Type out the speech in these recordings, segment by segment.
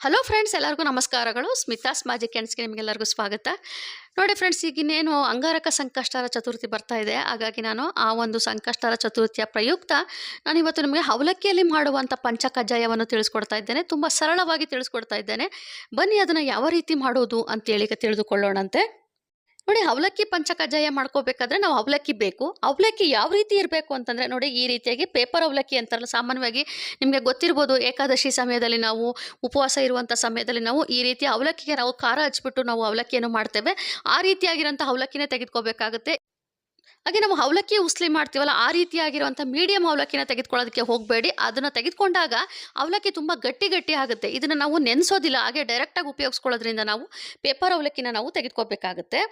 Hello friends ಎಲ್ಲರಿಗೂ ನಮಸ್ಕಾರಗಳು. Smitha's magic ಹ್ಯಾಂಡ್ಸ್ಗೆ ನಿಮಗೆಲ್ಲರಿಗೂ ಸ್ವಾಗತ. ನೋಡಿ ಫ್ರೆಂಡ್ಸ್ ಈಗ ಇನ್ನೇನು ಅಂಗಾರಕ ಸಂಕಷ್ಟರ ಚತುರ್ಥಿ ಬರ್ತಾ ಇದೆ. ಹಾಗಾಗಿ ನಾನು ಆ ಒಂದು ಸಂಕಷ್ಟರ ಚತುರ್ಥಿಯ ಪ್ರಯುಕ್ತ ನಾನು ಇವತ್ತು ನಿಮಗೆ ಅವಲಕ್ಕಿಯಲ್ಲಿ ಮಾಡುವಂಥ ಪಂಚ ಕಜ್ಜಾಯವನ್ನು ತಿಳಿಸ್ಕೊಡ್ತಾ ಇದ್ದೇನೆ. ತುಂಬ ಸರಳವಾಗಿ ತಿಳಿಸ್ಕೊಡ್ತಾ ಇದ್ದೇನೆ. ಬನ್ನಿ ಅದನ್ನು ಯಾವ ರೀತಿ ಮಾಡೋದು ಅಂತೇಳಿ ತಿಳಿದುಕೊಳ್ಳೋಣಂತೆ. ನೋಡಿ ಅವಲಕ್ಕಿ ಪಂಚಕಜ್ಜಾಯ ಮಾಡ್ಕೋಬೇಕಾದ್ರೆ ನಾವು ಅವಲಕ್ಕಿ ಬೇಕು. ಅವಲಕ್ಕಿ ಯಾವ ರೀತಿ ಇರಬೇಕು ಅಂತಂದರೆ ನೋಡಿ ಈ ರೀತಿಯಾಗಿ ಪೇಪರ್ ಅವಲಕ್ಕಿ ಅಂತಾರಲ್ಲ, ಸಾಮಾನ್ಯವಾಗಿ ನಿಮಗೆ ಗೊತ್ತಿರ್ಬೋದು ಏಕಾದಶಿ ಸಮಯದಲ್ಲಿ ನಾವು, ಉಪವಾಸ ಇರುವಂಥ ಸಮಯದಲ್ಲಿ ನಾವು ಈ ರೀತಿ ಅವಲಕ್ಕಿಗೆ ನಾವು ಖಾರ ಹಚ್ಬಿಟ್ಟು ನಾವು ಅವಲಕ್ಕಿಯನ್ನು ಮಾಡ್ತೇವೆ. ಆ ರೀತಿಯಾಗಿರೋಂಥ ಅವಲಕ್ಕಿನೇ ತೆಗೆದುಕೋಬೇಕಾಗುತ್ತೆ. ಹಾಗೆ ನಾವು ಅವಲಕ್ಕಿ ಉಸ್ಲಿ ಮಾಡ್ತೀವಲ್ಲ, ಆ ರೀತಿಯಾಗಿರುವಂಥ ಮೀಡಿಯಂ ಅವಲಕ್ಕಿನ ತೆಗೆದುಕೊಳ್ಳೋದಕ್ಕೆ ಹೋಗಬೇಡಿ. ಅದನ್ನು ತೆಗೆದುಕೊಂಡಾಗ ಅವಲಕ್ಕಿ ತುಂಬ ಗಟ್ಟಿ ಗಟ್ಟಿ ಆಗುತ್ತೆ. ಇದನ್ನು ನಾವು ನೆನೆಸೋದಿಲ್ಲ, ಹಾಗೆ ಡೈರೆಕ್ಟಾಗಿ ಉಪಯೋಗಿಸ್ಕೊಳ್ಳೋದ್ರಿಂದ ನಾವು ಪೇಪರ್ ಅವಲಕ್ಕಿನ ನಾವು ತೆಗೆದುಕೋಬೇಕಾಗುತ್ತೆ.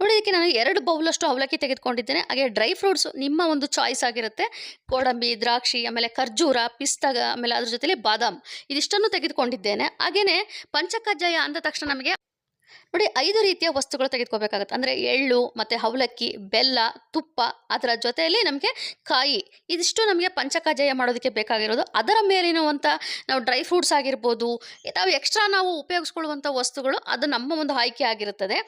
ನೋಡಿ, ಇದಕ್ಕೆ ನಾನು ಎರಡು ಬೌಲಷ್ಟು ಅವಲಕ್ಕಿ ತೆಗೆದುಕೊಂಡಿದ್ದೇನೆ. ಹಾಗೆ ಡ್ರೈ ಫ್ರೂಟ್ಸ್ ನಿಮ್ಮ ಒಂದು ಚಾಯ್ಸ್ ಆಗಿರುತ್ತೆ. ಗೋಡಂಬಿ ದ್ರಾಕ್ಷಿ, ಆಮೇಲೆ ಖರ್ಜೂರ ಪಿಸ್ತಾಗ ಆಮೇಲೆ ಅದ್ರ ಜೊತೆಲಿ ಬಾದಾಮ್, ಇದಿಷ್ಟನ್ನು ತೆಗೆದುಕೊಂಡಿದ್ದೇನೆ. ಹಾಗೆಯೇ ಪಂಚಕಜ್ಜಾಯ ಅಂದ ತಕ್ಷಣ ನಮಗೆ ನೋಡಿ ಐದು ರೀತಿಯ ವಸ್ತುಗಳು ತೆಗೆದುಕೋಬೇಕಾಗುತ್ತೆ. ಅಂದರೆ ಎಳ್ಳು, ಮತ್ತು ಅವಲಕ್ಕಿ, ಬೆಲ್ಲ, ತುಪ್ಪ ಅದರ ಜೊತೆಯಲ್ಲಿ ನಮಗೆ ಕಾಯಿ. ಇದಿಷ್ಟು ನಮಗೆ ಪಂಚಕಜಯ ಮಾಡೋದಕ್ಕೆ ಬೇಕಾಗಿರೋದು. ಅದರ ಮೇಲಿರುವಂಥ ನಾವು ಡ್ರೈ ಫ್ರೂಟ್ಸ್ ಆಗಿರ್ಬೋದು ನಾವು ಎಕ್ಸ್ಟ್ರಾ ನಾವು ಉಪಯೋಗಿಸ್ಕೊಳ್ಳುವಂಥ ವಸ್ತುಗಳು, ಅದು ನಮ್ಮ ಒಂದು ಆಯ್ಕೆ ಆಗಿರುತ್ತದೆ.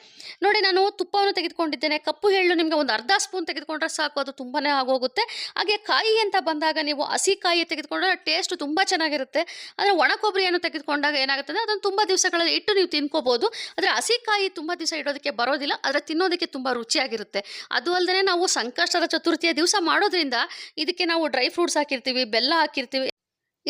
ನೋಡಿ ನಾನು ತುಪ್ಪವನ್ನು ತೆಗೆದುಕೊಂಡಿದ್ದೇನೆ. ಕಪ್ಪು ಎಳ್ಳು ನಿಮಗೆ ಒಂದು ಅರ್ಧ ಸ್ಪೂನ್ ತೆಗೆದುಕೊಂಡ್ರೆ ಸಾಕು, ಅದು ತುಂಬಾ ಆಗೋಗುತ್ತೆ. ಹಾಗೆ ಕಾಯಿ ಅಂತ ಬಂದಾಗ ನೀವು ಹಸಿ ಕಾಯಿ ತೆಗೆದುಕೊಂಡ್ರೆ ಟೇಸ್ಟ್ ತುಂಬ ಚೆನ್ನಾಗಿರುತ್ತೆ. ಅಂದರೆ ಒಣ ಕೊಬ್ಬರಿಯನ್ನು ತೆಗೆದುಕೊಂಡಾಗ ಏನಾಗುತ್ತದೆ, ಅದನ್ನು ತುಂಬ ದಿವಸಗಳಲ್ಲಿ ಇಟ್ಟು ನೀವು ತಿನ್ಕೋಬೋದು. ಆದರೆ ಹಸಿ ಕಾಯಿ ತುಂಬ ದಿವಸ ಇಡೋದಕ್ಕೆ ಬರೋದಿಲ್ಲ, ಆದರೆ ತಿನ್ನೋದಕ್ಕೆ ತುಂಬ ರುಚಿಯಾಗಿರುತ್ತೆ. ಅದು ಅಲ್ಲದೆ ನಾವು ಸಂಕಷ್ಟದ ಚತುರ್ಥಿಯ ದಿವಸ ಮಾಡೋದ್ರಿಂದ ಇದಕ್ಕೆ ನಾವು ಡ್ರೈ ಫ್ರೂಟ್ಸ್ ಹಾಕಿರ್ತೀವಿ, ಬೆಲ್ಲ ಹಾಕಿರ್ತೀವಿ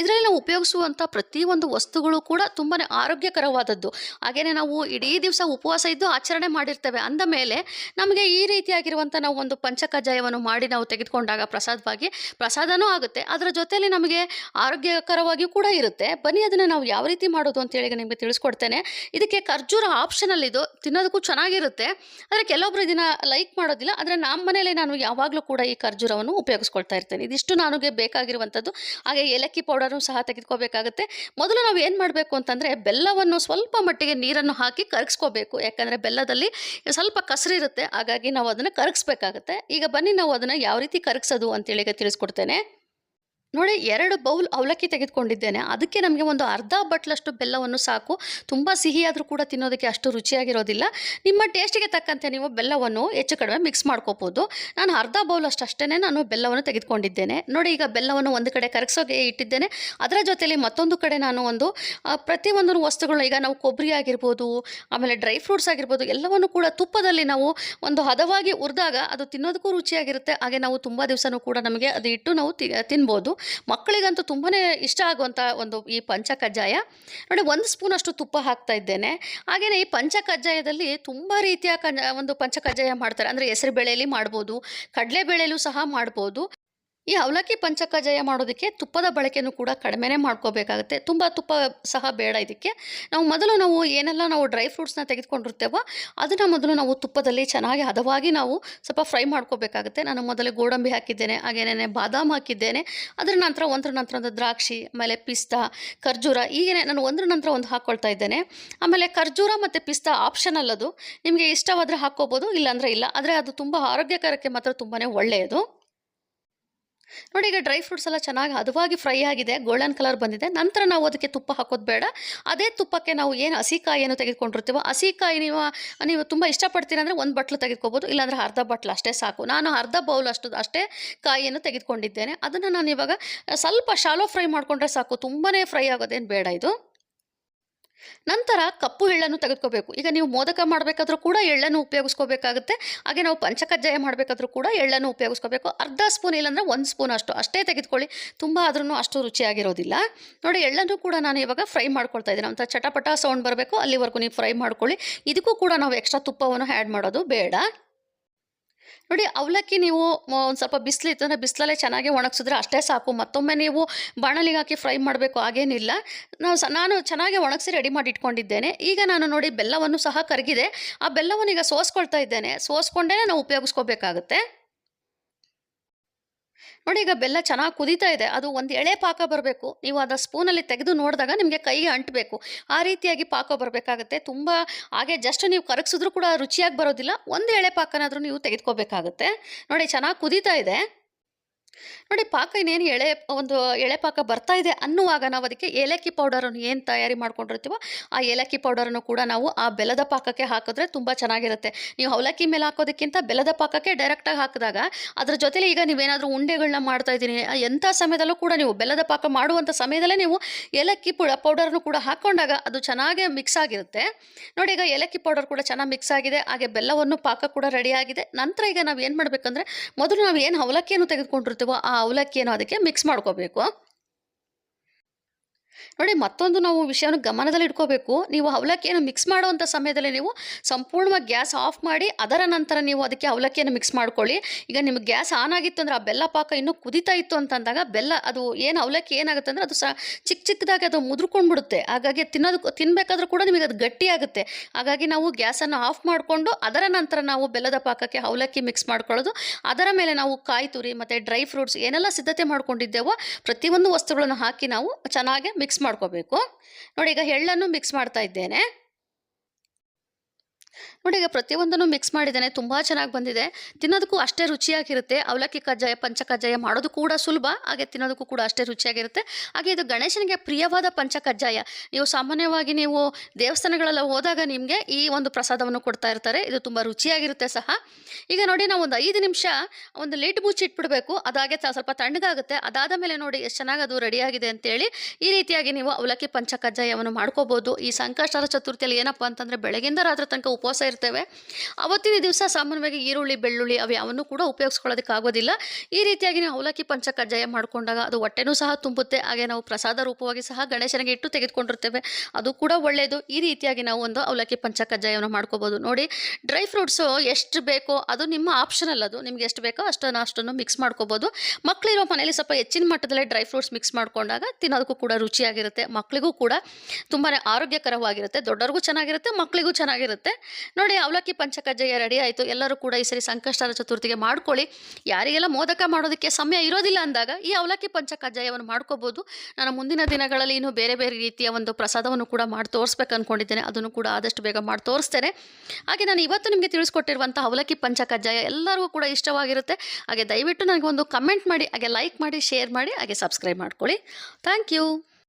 ಇದರಲ್ಲಿ ನಾವು ಉಪಯೋಗಿಸುವಂಥ ಪ್ರತಿಯೊಂದು ವಸ್ತುಗಳು ಕೂಡ ತುಂಬಾ ಆರೋಗ್ಯಕರವಾದದ್ದು. ಹಾಗೆಯೇ ನಾವು ಇಡೀ ದಿವಸ ಉಪವಾಸ ಇದ್ದು ಆಚರಣೆ ಮಾಡಿರ್ತೇವೆ. ಅಂದ ಮೇಲೆ ನಮಗೆ ಈ ರೀತಿಯಾಗಿರುವಂಥ ನಾವು ಒಂದು ಪಂಚಕಜಾಯವನ್ನು ಮಾಡಿ ನಾವು ತೆಗೆದುಕೊಂಡಾಗ ಪ್ರಸಾದವಾಗಿ ಪ್ರಸಾದನೂ ಆಗುತ್ತೆ. ಅದರ ಜೊತೆಯಲ್ಲಿ ನಮಗೆ ಆರೋಗ್ಯಕರವಾಗಿಯೂ ಕೂಡ ಇರುತ್ತೆ. ಬನ್ನಿ ಅದನ್ನು ನಾವು ಯಾವ ರೀತಿ ಮಾಡೋದು ಅಂತೇಳಿ ನಿಮಗೆ ತಿಳಿಸ್ಕೊಡ್ತೇನೆ. ಇದಕ್ಕೆ ಖರ್ಜೂರ ಆಪ್ಷನಲ್ ಇದು. ತಿನ್ನೋದಕ್ಕೂ ಚೆನ್ನಾಗಿರುತ್ತೆ. ಆದರೆ ಕೆಲವೊಬ್ಬರು ಇದನ್ನು ಲೈಕ್ ಮಾಡೋದಿಲ್ಲ. ಆದರೆ ನಮ್ಮ ಮನೇಲಿ ನಾನು ಯಾವಾಗಲೂ ಕೂಡ ಈ ಖರ್ಜೂರವನ್ನು ಉಪಯೋಗಿಸ್ಕೊಳ್ತಾ ಇರ್ತೇನೆ. ಇದಿಷ್ಟು ನನಗೆ ಬೇಕಾಗಿರುವಂಥದ್ದು. ಹಾಗೆ ಏಲಕ್ಕಿ ಪೌಡರು ಸಹ ತೆಗೆದುಕೋಬೇಕಾಗುತ್ತೆ. ಮೊದಲು ನಾವು ಏನು ಮಾಡಬೇಕು ಅಂತಂದರೆ ಬೆಲ್ಲವನ್ನು ಸ್ವಲ್ಪ ಮಟ್ಟಿಗೆ ನೀರನ್ನು ಹಾಕಿ ಕರಗಿಸ್ಕೋಬೇಕು. ಯಾಕಂದರೆ ಬೆಲ್ಲದಲ್ಲಿ ಸ್ವಲ್ಪ ಕಸರಿರುತ್ತೆ ಹಾಗಾಗಿ ನಾವು ಅದನ್ನು ಕರಗಿಸ್ಬೇಕಾಗುತ್ತೆ. ಈಗ ಬನ್ನಿ ನಾವು ಅದನ್ನು ಯಾವ ರೀತಿ ಕರಗಿಸೋದು ಅಂತೇಳಿ ತಿಳಿಸ್ಕೊಡ್ತೇನೆ. ನೋಡಿ ಎರಡು ಬೌಲ್ ಅವಲಕ್ಕಿ ತೆಗೆದುಕೊಂಡಿದ್ದೇನೆ. ಅದಕ್ಕೆ ನಮಗೆ ಒಂದು ಅರ್ಧ ಬಟ್ಲಷ್ಟು ಬೆಲ್ಲವನ್ನು ಸಾಕು. ತುಂಬ ಸಿಹಿಯಾದರೂ ಕೂಡ ತಿನ್ನೋದಕ್ಕೆ ಅಷ್ಟು ರುಚಿಯಾಗಿರೋದಿಲ್ಲ. ನಿಮ್ಮ ಟೇಸ್ಟಿಗೆ ತಕ್ಕಂತೆ ನೀವು ಬೆಲ್ಲವನ್ನು ಹೆಚ್ಚು ಕಡಿಮೆ ಮಿಕ್ಸ್ ಮಾಡ್ಕೋಬೋದು. ನಾನು ಅರ್ಧ ಬೌಲ್ ಅಷ್ಟು ನಾನು ಬೆಲ್ಲವನ್ನು ತೆಗೆದುಕೊಂಡಿದ್ದೇನೆ. ನೋಡಿ ಈಗ ಬೆಲ್ಲವನ್ನು ಒಂದು ಕಡೆ ಕರಗಿಸೋಕೆ ಇಟ್ಟಿದ್ದೇನೆ. ಅದರ ಜೊತೆಯಲ್ಲಿ ಮತ್ತೊಂದು ಕಡೆ ನಾನು ಒಂದು ಪ್ರತಿಯೊಂದು ವಸ್ತುಗಳನ್ನ ಈಗ ನಾವು ಕೊಬ್ಬರಿ ಆಗಿರ್ಬೋದು, ಆಮೇಲೆ ಡ್ರೈ ಫ್ರೂಟ್ಸ್ ಆಗಿರ್ಬೋದು, ಎಲ್ಲವನ್ನು ಕೂಡ ತುಪ್ಪದಲ್ಲಿ ನಾವು ಒಂದು ಹದವಾಗಿ ಹುರಿದಾಗ ಅದು ತಿನ್ನೋದಕ್ಕೂ ರುಚಿಯಾಗಿರುತ್ತೆ. ಹಾಗೆ ನಾವು ತುಂಬ ದಿವಸನೂ ಕೂಡ ನಮಗೆ ಅದು ಇಟ್ಟು ನಾವು ತಿನ್ಬೋದು. ಮಕ್ಕಳಿಗಂತೂ ತುಂಬಾ ಇಷ್ಟ ಆಗುವಂಥ ಒಂದು ಈ ಪಂಚ ಕಜ್ಜಾಯ ನೋಡಿ, ಒಂದು ಸ್ಪೂನ್ ಅಷ್ಟು ತುಪ್ಪ ಹಾಕ್ತಾ ಇದ್ದೇನೆ. ಹಾಗೆಯೇ ಈ ಪಂಚ ಕಜ್ಜಾಯದಲ್ಲಿ ತುಂಬ ರೀತಿಯ ಒಂದು ಪಂಚ ಕಜ್ಜಾಯ ಮಾಡ್ತಾರೆ. ಅಂದರೆ ಹೆಸರು ಬೇಳೆಯಲ್ಲಿ ಮಾಡ್ಬೋದು ಕಡಲೆ ಬೇಳೆಯಲ್ಲೂ ಸಹ ಮಾಡ್ಬೋದು. ಈ ಅವಲಕ್ಕಿ ಪಂಚಕಜ್ಜಾಯ ಮಾಡೋದಕ್ಕೆ ತುಪ್ಪದ ಬಳಕೆನೂ ಕೂಡ ಕಡಿಮೆನೆ ಮಾಡ್ಕೋಬೇಕಾಗುತ್ತೆ. ತುಂಬ ತುಪ್ಪ ಸಹ ಬೇಡ ಇದಕ್ಕೆ. ನಾವು ಮೊದಲು ನಾವು ಏನೆಲ್ಲ ನಾವು ಡ್ರೈ ಫ್ರೂಟ್ಸ್ನ ತೆಗೆದುಕೊಂಡಿರ್ತೇವೋ ಅದನ್ನು ಮೊದಲು ನಾವು ತುಪ್ಪದಲ್ಲಿ ಚೆನ್ನಾಗಿ ಹದವಾಗಿ ನಾವು ಸ್ವಲ್ಪ ಫ್ರೈ ಮಾಡ್ಕೋಬೇಕಾಗುತ್ತೆ. ನಾನು ಮೊದಲು ಗೋಡಂಬಿ ಹಾಕಿದ್ದೇನೆ ಹಾಗೇನೇ ಬಾದಾಮ್ ಹಾಕಿದ್ದೇನೆ. ಅದರ ನಂತರ ಒಂದರ ನಂತರ ಒಂದು ದ್ರಾಕ್ಷಿ, ಆಮೇಲೆ ಪಿಸ್ತಾ, ಖರ್ಜೂರ ಈಗೇನೆ ನಾನು ಒಂದರ ನಂತರ ಒಂದು ಹಾಕ್ಕೊಳ್ತಾ ಇದ್ದೇನೆ. ಆಮೇಲೆ ಖರ್ಜೂರ ಮತ್ತು ಪಿಸ್ತಾ ಆಪ್ಷನಲ್ ಅದು. ನಿಮಗೆ ಇಷ್ಟವಾದರೆ ಹಾಕ್ಕೋಬೋದು, ಇಲ್ಲಾಂದರೆ ಇಲ್ಲ. ಆದರೆ ಅದು ತುಂಬ ಆರೋಗ್ಯಕರಕ್ಕೆ ಮಾತ್ರ ತುಂಬಾ ಒಳ್ಳೆಯದು. ನೋಡಿ ಈಗ ಡ್ರೈ ಫ್ರೂಟ್ಸ್ ಎಲ್ಲ ಚೆನ್ನಾಗಿ ಹದವಾಗಿ ಫ್ರೈ ಆಗಿದೆ ಗೋಲ್ಡನ್ ಕಲರ್ ಬಂದಿದೆ. ನಂತರ ನಾವು ಅದಕ್ಕೆ ತುಪ್ಪ ಹಾಕೋದು ಬೇಡ. ಅದೇ ತುಪ್ಪಕ್ಕೆ ನಾವು ಏನು ಹಸಿಕಾಯಿಯನ್ನು ತೆಗೆದುಕೊಂಡಿರ್ತೀವೋ, ಹಸಿಕಾಯಿ ನೀವು ನೀವು ತುಂಬ ಇಷ್ಟಪಡ್ತೀರ ಅಂದರೆ ಒಂದು ಬಟ್ಲು ತೆಗೆದುಕೋಬೋದು, ಇಲ್ಲಾಂದರೆ ಅರ್ಧ ಬಟ್ಲು ಅಷ್ಟೇ ಸಾಕು. ನಾನು ಅರ್ಧ ಬೌಲ್ ಅಷ್ಟು, ಅಷ್ಟೇ ಕಾಯಿಯನ್ನು ತೆಗೆದುಕೊಂಡಿದ್ದೇನೆ. ಅದನ್ನು ನಾನು ಇವಾಗ ಸ್ವಲ್ಪ ಶಾಲೋ ಫ್ರೈ ಮಾಡಿಕೊಂಡ್ರೆ ಸಾಕು. ತುಂಬಾ ಫ್ರೈ ಆಗೋದೇನು ಬೇಡ ಇದು. ನಂತರ ಕಪ್ಪು ಎಳ್ಳನ್ನು ತೆಗೆದುಕೋಬೇಕು. ಈಗ ನೀವು ಮೋದಕ ಮಾಡಬೇಕಾದ್ರೂ ಕೂಡ ಎಳ್ಳನ್ನು ಉಪಯೋಗಿಸ್ಕೋಬೇಕಾಗುತ್ತೆ. ಹಾಗೆ ನಾವು ಪಂಚಕಜ್ಜಾಯ ಮಾಡಬೇಕಾದ್ರೂ ಕೂಡ ಎಳ್ಳನ್ನು ಉಪಯೋಗಿಸ್ಕೋಬೇಕು. ಅರ್ಧ ಸ್ಪೂನ್ ಇಲ್ಲಾಂದರೆ ಒಂದು ಸ್ಪೂನ್ ಅಷ್ಟು. ಅಷ್ಟೇ ತೆಗೆದುಕೊಳ್ಳಿ. ತುಂಬ ಆದ್ರೂ ಅಷ್ಟು ರುಚಿಯಾಗಿರೋದಿಲ್ಲ. ನೋಡಿ, ಎಳ್ಳನ್ನು ಕೂಡ ನಾನು ಇವಾಗ ಫ್ರೈ ಮಾಡ್ಕೊಳ್ತಾ ಇದ್ದೀನಿ. ಅಂತ ಚಟಪಟ ಸೌಂಡ್ ಬರಬೇಕು. ಅಲ್ಲಿವರೆಗೂ ನೀವು ಫ್ರೈ ಮಾಡ್ಕೊಳ್ಳಿ. ಇದಕ್ಕೂ ಕೂಡ ನಾವು ಎಕ್ಸ್ಟ್ರಾ ತುಪ್ಪವನ್ನು ಆ್ಯಡ್ ಮಾಡೋದು ಬೇಡ. ನೋಡಿ ಅವಲಕ್ಕಿ ನೀವು ಒಂದು ಸ್ವಲ್ಪ ಬಿಸಿಲು ಅಂದರೆ ಬಿಸಿಲಲ್ಲೇ ಚೆನ್ನಾಗಿ ಒಣಗಿಸಿದ್ರೆ ಅಷ್ಟೇ ಸಾಕು. ಮತ್ತೊಮ್ಮೆ ನೀವು ಬಾಣಲಿಗೆ ಹಾಕಿ ಫ್ರೈ ಮಾಡಬೇಕು, ಹಾಗೇನಿಲ್ಲ. ನಾವು ಸ, ನಾನು ಚೆನ್ನಾಗಿ ಒಣಗಿಸಿ ರೆಡಿ ಮಾಡಿ ಇಟ್ಕೊಂಡಿದ್ದೇನೆ. ಈಗ ನಾನು ನೋಡಿ ಬೆಲ್ಲವನ್ನು ಸಹ ಕರಗಿದೆ. ಆ ಬೆಲ್ಲವನ್ನು ಈಗ ಸೋಸ್ಕೊಳ್ತಾ ಇದ್ದೇನೆ. ಸೋಸ್ಕೊಂಡೇ ನಾವು ಉಪಯೋಗಿಸ್ಕೋಬೇಕಾಗುತ್ತೆ. ನೋಡಿ ಈಗ ಬೆಲ್ಲ ಚೆನ್ನಾಗಿ ಕುದೀತಾ ಇದೆ, ಅದು ಒಂದು ಎಳೆ ಪಾಕ ಬರಬೇಕು. ನೀವು ಅದು ಸ್ಪೂನಲ್ಲಿ ತೆಗೆದು ನೋಡಿದಾಗ ನಿಮಗೆ ಕೈಗೆ ಅಂಟಬೇಕು. ಆ ರೀತಿಯಾಗಿ ಪಾಕ ಬರಬೇಕಾಗುತ್ತೆ. ತುಂಬ ಹಾಗೆ ಜಸ್ಟ್ ನೀವು ಕರಗಿಸಿದ್ರೂ ಕೂಡ ರುಚಿಯಾಗಿ ಬರೋದಿಲ್ಲ. ಒಂದು ಎಳೆ ಪಾಕನಾದರೂ ನೀವು ತೆಗೆದುಕೋಬೇಕಾಗುತ್ತೆ. ನೋಡಿ ಚೆನ್ನಾಗಿ ಕುದೀತಾ ಇದೆ. ನೋಡಿ ಪಾಕ ಇನ್ನೇನು ಎಳೆ, ಒಂದು ಎಳೆ ಪಾಕ ಬರ್ತಾ ಇದೆ ಅನ್ನುವಾಗ ನಾವು ಅದಕ್ಕೆ ಏಲಕ್ಕಿ ಪೌಡರನ್ನು ಏನು ತಯಾರಿ ಮಾಡ್ಕೊಂಡಿರ್ತೀವೋ ಆ ಏಲಕ್ಕಿ ಪೌಡರನ್ನು ಕೂಡ ನಾವು ಆ ಬೆಲ್ಲದ ಪಾಕಕ್ಕೆ ಹಾಕಿದ್ರೆ ತುಂಬ ಚೆನ್ನಾಗಿರುತ್ತೆ. ನೀವು ಅವಲಕ್ಕಿ ಮೇಲೆ ಹಾಕೋದಕ್ಕಿಂತ ಬೆಲ್ಲದ ಪಾಕಕ್ಕೆ ಡೈರೆಕ್ಟಾಗಿ ಹಾಕಿದಾಗ ಅದ್ರ ಜೊತೆಲಿ ಈಗ ನೀವೇನಾದರೂ ಉಂಡೆಗಳನ್ನ ಮಾಡ್ತಾ ಇದ್ದೀನಿ ಎಂಥ ಸಮಯದಲ್ಲೂ ಕೂಡ ನೀವು ಬೆಲ್ಲದ ಪಾಕ ಮಾಡುವಂಥ ಸಮಯದಲ್ಲೇ ನೀವು ಏಲಕ್ಕಿ ಪುಡ ಪೌಡರನ್ನು ಕೂಡ ಹಾಕ್ಕೊಂಡಾಗ ಅದು ಚೆನ್ನಾಗೇ ಮಿಕ್ಸ್ ಆಗಿರುತ್ತೆ. ನೋಡಿ ಈಗ ಏಲಕ್ಕಿ ಪೌಡರ್ ಕೂಡ ಚೆನ್ನಾಗಿ ಮಿಕ್ಸ್ ಆಗಿದೆ, ಹಾಗೆ ಬೆಲ್ಲವನ್ನು ಪಾಕ ಕೂಡ ರೆಡಿಯಾಗಿದೆ ನಂತರ ಈಗ ನಾವು ಏನು ಮಾಡಬೇಕಂದ್ರೆ, ಮೊದಲು ನಾವು ಏನು ಅವಲಕ್ಕಿಯನ್ನು ತೆಗೆದುಕೊಂಡಿರ್ತೀವೋ ಆ ಅವಲಕ್ಕಿಯನ್ನು ಅದಕ್ಕೆ ಮಿಕ್ಸ್ ಮಾಡ್ಕೋಬೇಕು. ನೋಡಿ, ಮತ್ತೊಂದು ನಾವು ವಿಷಯವನ್ನು ಗಮನದಲ್ಲಿ ಇಟ್ಕೋಬೇಕು. ನೀವು ಅವಲಕ್ಕಿಯನ್ನು ಮಿಕ್ಸ್ ಮಾಡುವಂಥ ಸಮಯದಲ್ಲಿ ನೀವು ಸಂಪೂರ್ಣವಾಗಿ ಗ್ಯಾಸ್ ಆಫ್ ಮಾಡಿ, ಅದರ ನಂತರ ನೀವು ಅದಕ್ಕೆ ಅವಲಕ್ಕಿಯನ್ನು ಮಿಕ್ಸ್ ಮಾಡ್ಕೊಳ್ಳಿ. ಈಗ ನಿಮಗೆ ಗ್ಯಾಸ್ ಆನ್ ಆಗಿತ್ತು ಅಂದರೆ ಆ ಬೆಲ್ಲ ಪಾಕ ಇನ್ನೂ ಕುದಿತಾ ಇತ್ತು ಅಂತಂದಾಗ ಬೆಲ್ಲ ಅದು ಏನು ಅವಲಕ್ಕಿ ಏನಾಗುತ್ತೆ ಅಂದರೆ ಅದು ಸಹ ಚಿಕ್ಕ ಚಿಕ್ಕದಾಗಿ ಅದು ಮುದ್ರಕೊಂಡು ಬಿಡುತ್ತೆ ಹಾಗಾಗಿ ತಿನ್ನೋದು ತಿನ್ನಬೇಕಾದ್ರೂ ಕೂಡ ನಿಮಗೆ ಅದು ಗಟ್ಟಿಯಾಗುತ್ತೆ ಹಾಗಾಗಿ ನಾವು ಗ್ಯಾಸನ್ನು ಆಫ್ ಮಾಡಿಕೊಂಡು, ಅದರ ನಂತರ ನಾವು ಬೆಲ್ಲದ ಪಾಕಕ್ಕೆ ಅವಲಕ್ಕಿ ಮಿಕ್ಸ್ ಮಾಡ್ಕೊಳ್ಳೋದು. ಅದರ ಮೇಲೆ ನಾವು ಕಾಯಿ ತುರಿ ಮತ್ತು ಡ್ರೈ ಫ್ರೂಟ್ಸ್ ಏನೆಲ್ಲ ಸಿದ್ಧತೆ ಮಾಡ್ಕೊಂಡಿದ್ದೇವೋ ಪ್ರತಿಯೊಂದು ವಸ್ತುಗಳನ್ನು ಹಾಕಿ ನಾವು ಚೆನ್ನಾಗಿ ಮಿಕ್ಸ್ ಮಾಡ್ಕೋಬೇಕು. ನೋಡಿ ಈಗ ಎಳ್ಳನ್ನು ಮಿಕ್ಸ್ ಮಾಡ್ತಾ ಇದ್ದೇನೆ. ನೋಡಿ, ಈಗ ಪ್ರತಿಯೊಂದನ್ನು ಮಿಕ್ಸ್ ಮಾಡಿದ್ದೇನೆ, ತುಂಬ ಚೆನ್ನಾಗಿ ಬಂದಿದೆ. ತಿನ್ನೋದಕ್ಕೂ ಅಷ್ಟೇ ರುಚಿಯಾಗಿರುತ್ತೆ. ಅವಲಕ್ಕಿ ಕಜ್ಜಾಯ, ಪಂಚ ಕಜ್ಜಾಯ ಮಾಡೋದು ಕೂಡ ಸುಲಭ, ಹಾಗೆ ತಿನ್ನೋದಕ್ಕೂ ಕೂಡ ಅಷ್ಟೇ ರುಚಿಯಾಗಿರುತ್ತೆ. ಹಾಗೆ ಇದು ಗಣೇಶನಿಗೆ ಪ್ರಿಯವಾದ ಪಂಚ ಕಜ್ಜಾಯ. ನೀವು ಸಾಮಾನ್ಯವಾಗಿ ನೀವು ದೇವಸ್ಥಾನಗಳೆಲ್ಲ ಹೋದಾಗ ನಿಮಗೆ ಈ ಒಂದು ಪ್ರಸಾದವನ್ನು ಕೊಡ್ತಾ ಇರ್ತಾರೆ. ಇದು ತುಂಬ ರುಚಿಯಾಗಿರುತ್ತೆ ಸಹ. ಈಗ ನೋಡಿ, ನಾವು ಒಂದು ಐದು ನಿಮಿಷ ಒಂದು ಲಿಡ್ ಮುಚ್ಚಿ ಇಟ್ಬಿಡಬೇಕು. ಅದಾಗೆ ಸ್ವಲ್ಪ ತಣ್ಣಗಾಗುತ್ತೆ ಅದಾದ ಮೇಲೆ ನೋಡಿ, ಎಷ್ಟು ಚೆನ್ನಾಗಿ ಅದು ರೆಡಿಯಾಗಿದೆ ಅಂತೇಳಿ, ಈ ರೀತಿಯಾಗಿ ನೀವು ಅವಲಕ್ಕಿ ಪಂಚ ಕಜ್ಜಾಯವನ್ನು ಮಾಡ್ಕೋಬೋದು. ಈ ಸಂಕಷ್ಟರ ಚತುರ್ಥಿಯಲ್ಲಿ ಏನಪ್ಪ ಅಂತಂದರೆ, ಬೆಳಗಿಂದ ರಾತ್ರಿ ತನಕ ಉಪವಾಸ ಇರ್ತೇವೆ. ಅವತ್ತಿನ ದಿವಸ ಸಾಮಾನ್ಯವಾಗಿ ಈರುಳ್ಳಿ, ಬೆಳ್ಳುಳ್ಳಿ ಅವು ಯಾವನ್ನೂ ಕೂಡ ಉಪಯೋಗಿಸ್ಕೊಳ್ಳೋದಕ್ಕಾಗೋದಿಲ್ಲ. ಈ ರೀತಿಯಾಗಿ ನೀವು ಅವಲಕ್ಕಿ ಪಂಚ ಕಜ್ಜಾಯ ಮಾಡ್ಕೊಂಡಾಗ ಅದು ಹೊಟ್ಟೆನೂ ಸಹ ತುಂಬುತ್ತೆ. ಹಾಗೆ ನಾವು ಪ್ರಸಾದ ರೂಪವಾಗಿ ಸಹ ಗಣೇಶನಿಗೆ ಇಟ್ಟು ತೆಗೆದುಕೊಂಡಿರ್ತೇವೆ. ಅದು ಕೂಡ ಒಳ್ಳೆಯದು ಈ ರೀತಿಯಾಗಿ ನಾವು ಒಂದು ಅವಲಕ್ಕಿ ಪಂಚ ಕಜ್ಜಾಯವನ್ನು ಮಾಡ್ಕೋಬೋದು. ನೋಡಿ, ಡ್ರೈ ಫ್ರೂಟ್ಸು ಎಷ್ಟು ಬೇಕೋ ಅದು ನಿಮ್ಮ ಆಪ್ಷನಲ್ ಅದು. ನಿಮ್ಗೆ ಎಷ್ಟು ಬೇಕೋ ಅಷ್ಟನ್ನು ಅಷ್ಟನ್ನು ಮಿಕ್ಸ್ ಮಾಡ್ಕೋಬೋದು. ಮಕ್ಕಳಿರೋ ಮನೇಲಿ ಸ್ವಲ್ಪ ಹೆಚ್ಚಿನ ಮಟ್ಟದಲ್ಲೇ ಡ್ರೈ ಫ್ರೂಟ್ಸ್ ಮಿಕ್ಸ್ ಮಾಡ್ಕೊಂಡಾಗ ತಿನ್ನೋದಕ್ಕೂ ಕೂಡ ರುಚಿಯಾಗಿರುತ್ತೆ. ಮಕ್ಕಳಿಗೂ ಕೂಡ ತುಂಬಾ ಆರೋಗ್ಯಕರವಾಗಿರುತ್ತೆ. ದೊಡ್ಡವ್ರಿಗೂ ಚೆನ್ನಾಗಿರುತ್ತೆ, ಮಕ್ಕಳಿಗೂ ಚೆನ್ನಾಗಿರುತ್ತೆ. ನೋಡಿ, ಅವಲಕ್ಕಿ ಪಂಚಕಜ್ಜಾಯ ರೆಡಿ ಆಯಿತು. ಎಲ್ಲರೂ ಕೂಡ ಈ ಸರಿ ಸಂಕಷ್ಟದ ಚತುರ್ಥಿಗೆ ಮಾಡ್ಕೊಳ್ಳಿ. ಯಾರಿಗೆಲ್ಲ ಮೋದಕ ಮಾಡೋದಕ್ಕೆ ಸಮಯ ಇರೋದಿಲ್ಲ ಅಂದಾಗ ಈ ಅವಲಕ್ಕಿ ಪಂಚಕಜ್ಜಾಯವನ್ನು ಮಾಡ್ಕೋಬೋದು. ನಾನು ಮುಂದಿನ ದಿನಗಳಲ್ಲಿ ಇನ್ನೂ ಬೇರೆ ಬೇರೆ ರೀತಿಯ ಒಂದು ಪ್ರಸಾದವನ್ನು ಕೂಡ ಮಾಡಿ ತೋರಿಸ್ಬೇಕು ಅಂದ್ಕೊಂಡಿದ್ದೇನೆ ಅದನ್ನು ಕೂಡ ಆದಷ್ಟು ಬೇಗ ಮಾಡಿ ತೋರಿಸ್ತೇನೆ. ಹಾಗೆ ನಾನು ಇವತ್ತು ನಿಮಗೆ ತಿಳಿಸ್ಕೊಟ್ಟಿರುವಂಥ ಅವಲಕ್ಕಿ ಪಂಚಕಜ್ಜಾಯ ಎಲ್ಲರಿಗೂ ಕೂಡ ಇಷ್ಟವಾಗಿರುತ್ತೆ. ಹಾಗೆ ದಯವಿಟ್ಟು ನನಗೆ ಒಂದು ಕಮೆಂಟ್ ಮಾಡಿ, ಹಾಗೆ ಲೈಕ್ ಮಾಡಿ ಶೇರ್ ಮಾಡಿ, ಹಾಗೆ ಸಬ್ಸ್ಕ್ರೈಬ್ ಮಾಡ್ಕೊಳ್ಳಿ. Thank you